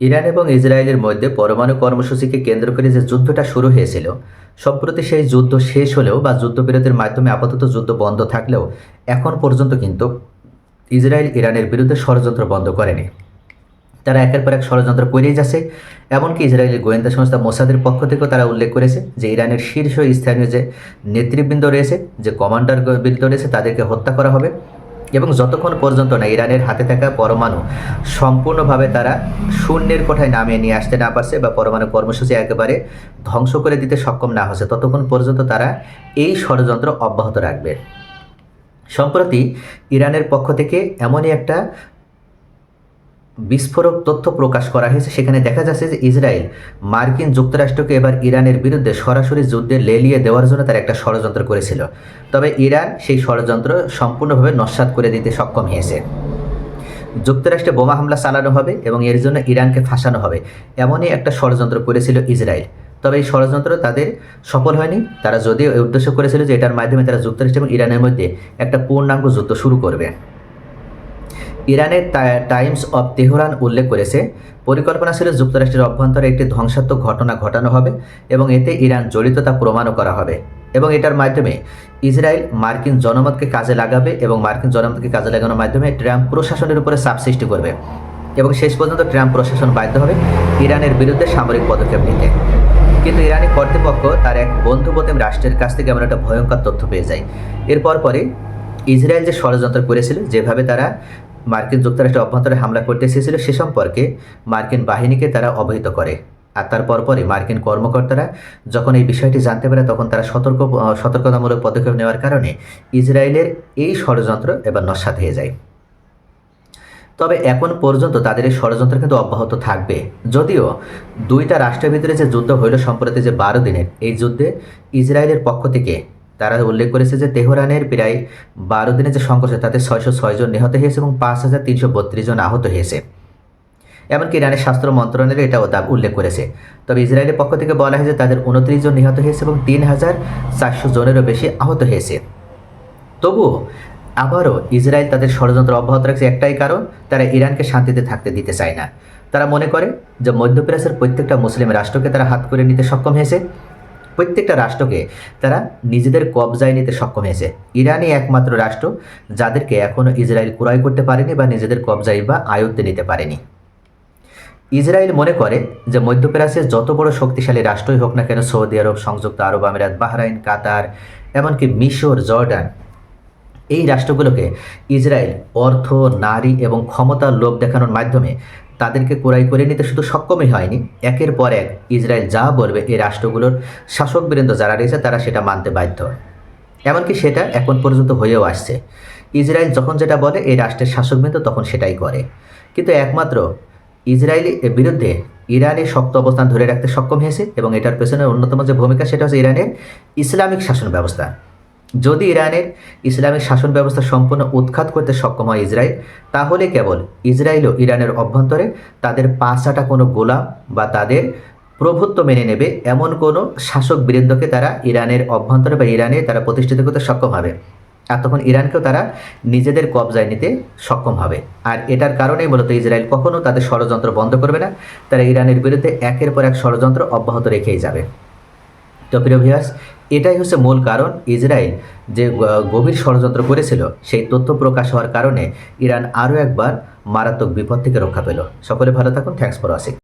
Iran এবং ইসরায়েলের মধ্যে পরমাণু কর্মসূচিকে কেন্দ্র করে যে যুদ্ধটা শুরু হয়েছিল, সম্প্রতি সেই যুদ্ধ শেষ হলেও বা যুদ্ধবিরতির মাধ্যমে আপাতত যুদ্ধ বন্ধ থাকলেও এখন পর্যন্ত কিন্তু ইসরায়েল ইরানের বিরুদ্ধে ষড়যন্ত্র বন্ধ করেনি। তারা একের পর এক ষড়যন্ত্র করেই যাচ্ছে, এমনকি ইসরায়েলের গোয়েন্দা সংস্থা মোসাদের পক্ষ থেকেও তারা উল্লেখ করেছে যে ইরানের শীর্ষ স্থানীয় যে নেতৃবৃন্দ রয়েছে, যে কমান্ডার বৃন্দ রয়েছে, তাদেরকে হত্যা করা হবে। এবং যতক্ষণ পর্যন্ত না ইরানের হাতে থাকা পরমাণু সম্পূর্ণভাবে তারা শূন্যের কোঠায় নামিয়ে নিয়ে আসতে না পারছে বা পরমাণু কর্মসূচি একেবারে ধ্বংস করে দিতে সক্ষম না হচ্ছে, ততক্ষণ পর্যন্ত তারা এই ষড়যন্ত্র অব্যাহত রাখবে। সম্প্রতি ইরানের পক্ষ থেকে এমনই একটা বিস্ফোরক তথ্য প্রকাশ করা হয়েছে। সেখানে দেখা যাচ্ছে যে ইসরায়েল মার্কিন যুক্তরাষ্ট্রকে এবার ইরানের বিরুদ্ধে সরাসরি যুদ্ধে লেলিয়ে দেওয়ার জন্য তার একটা ষড়যন্ত্র করেছিল। তবে ইরান সেই ষড়যন্ত্র সম্পূর্ণভাবে নস্বাত করে দিতে সক্ষম হয়েছে। যুক্তরাষ্ট্রে বোমা হামলা চালানো হবে এবং এর জন্য ইরানকে ফাঁসানো হবে। এমনই একটা ষড়যন্ত্র করেছিল ইসরায়েল। তবে এই ষড়যন্ত্র তাদের সফল হয়নি। তারা যদিও উদ্দেশ্য করেছিল যে এটার মাধ্যমে তারা যুক্তরাষ্ট্র এবং ইরানের মধ্যে একটা পূর্ণাঙ্গ যুদ্ধ শুরু করবে। ইরানের টাইমস অব তেহরান উল্লেখ করেছে, পরিকল্পনা ছিল যুক্তরাষ্ট্রের অভ্যন্তরে একটি ধ্বংসাত্মক ঘটনা ঘটানো হবে এবং এতে ইরান জড়িত তা প্রমাণও করা হবে। এবং এটার মাধ্যমে ইসরায়েল মার্কিন জনমতকে কাজে লাগাবে এবং মার্কিন জনমতকে কাজে লাগানোর মাধ্যমে ট্রাম্প প্রশাসনের উপরে চাপ সৃষ্টি করবে। এবং শেষ পর্যন্ত ট্রাম্প প্রশাসন বাধ্য হবে ইরানের বিরুদ্ধে সামরিক পদক্ষেপ নিতে। কিন্তু ইরানি কর্তৃপক্ষ তার এক বন্ধুপ্রতিম রাষ্ট্রের কাছ থেকে এমন একটা ভয়ঙ্কর তথ্য পেয়ে যায়। এরপর পরে ইসরায়েল যে ষড়যন্ত্র করেছিল, যেভাবে তারা মার্কিন যুক্তরাষ্ট্রের অভ্যন্তরে হামলা করতে চেয়েছিল সে সম্পর্কে মার্কিন বাহিনীকে তারা অবহিত করে। আর তার পরপরই মার্কিন কর্মকর্তারা যখন এই বিষয়টি জানতে পারে, তখন তারা সতর্ক, সতর্কতামূলক পদক্ষেপ নেওয়ার কারণে ইসরায়েলের এই ষড়যন্ত্র এবার নস্বাত হয়ে যায়। তবে এখন পর্যন্ত তাদের এই ষড়যন্ত্র কিন্তু অব্যাহত থাকবে। যদিও দুইটা রাষ্ট্রের ভিতরে যে যুদ্ধ হইল সম্প্রতি যে বারো দিনের, এই যুদ্ধে ইসরায়েলের পক্ষ থেকে তারা উল্লেখ করেছে যে তেহরানের প্রায় বারো দিনের যে সংঘর্ষ, তাতে ছয়শো ছয় জন নিহত হয়েছে এবং পাঁচ হাজার তিনশো বত্রিশ জন আহত হয়েছে। এমনকি ইরানের স্বাস্থ্য মন্ত্রণালয় এটাও দাব উল্লেখ করেছে। তবে ইসরায়েলের পক্ষ থেকে বলা হয়েছে তাদের উনত্রিশ জন নিহত হয়েছে এবং তিন হাজার চারশো জনেরও বেশি আহত হয়েছে। তবুও আবারও ইসরায়েল তাদের ষড়যন্ত্র অব্যাহত রাখছে একটাই কারণ, তারা ইরানকে শান্তিতে থাকতে দিতে চায় না। তারা মনে করে যে মধ্যপ্রাচ্যের প্রত্যেকটা মুসলিম রাষ্ট্রকে তারা হাত করে নিতে সক্ষম হয়েছে। প্রত্যেকটা রাষ্ট্রকে তারা নিজেদের কবজায় নিতে সক্ষম হয়েছে। ইরানই একমাত্র রাষ্ট্র যাদেরকে এখনও ইসরায়েল ক্রয় করতে পারেনি বা নিজেদের কবজায় বা আয়ত্তে নিতে পারেনি। ইসরায়েল মনে করে যে মধ্যপ্রাচ্যের যত বড় শক্তিশালী রাষ্ট্রই হোক না কেন, সৌদি আরব, সংযুক্ত আরব আমিরাত, বাহরাইন, কাতার, এমনকি মিশর, জর্ডান, এই রাষ্ট্রগুলোকে ইসরায়েল অর্থ, নারী এবং ক্ষমতার লোভ দেখানোর মাধ্যমে তাদেরকে কোরাই করে নিতে শুধু সক্ষমই হয়নি। একের পর এক ইসরায়েল যা বলবে এই রাষ্ট্রগুলোর শাসকবৃন্দ যারা রয়েছে তারা সেটা মানতে বাধ্য। এমনকি সেটা এখন পর্যন্ত হয়েও আসছে। ইসরায়েল যখন যেটা বলে এই রাষ্ট্রের শাসকবৃন্দ তখন সেটাই করে। কিন্তু একমাত্র ইসরায়েলি বিরুদ্ধে ইরানের শক্ত অবস্থান ধরে রাখতে সক্ষম হয়েছে এবং এটার পেছনে অন্যতম যে ভূমিকা সেটা হচ্ছে ইরানের ইসলামিক শাসন ব্যবস্থা। যদি ইরানের ইসলামিক শাসন ব্যবস্থা সম্পূর্ণ উৎখাত করতে সক্ষম হয় ইসরায়েল, তাহলে কেবল ইসরায়েল ও ইরানের অভ্যন্তরে তাদের পাঁচাটা কোনো গোলাম বা তাদের প্রভুত্ব মেনে নেবে এমন কোনো শাসক বৃন্দকে তারা ইরানের অভ্যন্তরে বা ইরানে তারা প্রতিষ্ঠিত করতে সক্ষম হবে। আর তখন ইরানকেও তারা নিজেদের কবজায় নিতে সক্ষম হবে। আর এটার কারণেই মূলত ইসরায়েল কখনও তাদের ষড়যন্ত্র বন্ধ করবে না, তারা ইরানের বিরুদ্ধে একের পর এক ষড়যন্ত্র অব্যাহত রেখেই যাবে। তো প্রিয় ভিউয়ার্স এটাই হচ্ছে মূল কারণ ইসরায়েল যে গভীর ষড়যন্ত্র করেছিল, সেই তথ্য প্রকাশ হওয়ার কারণে ইরান আরও একবার মারাত্মক বিপদ থেকে রক্ষা পেল। সকলে ভালো থাকুন থ্যাংকস ফর ওয়াচিং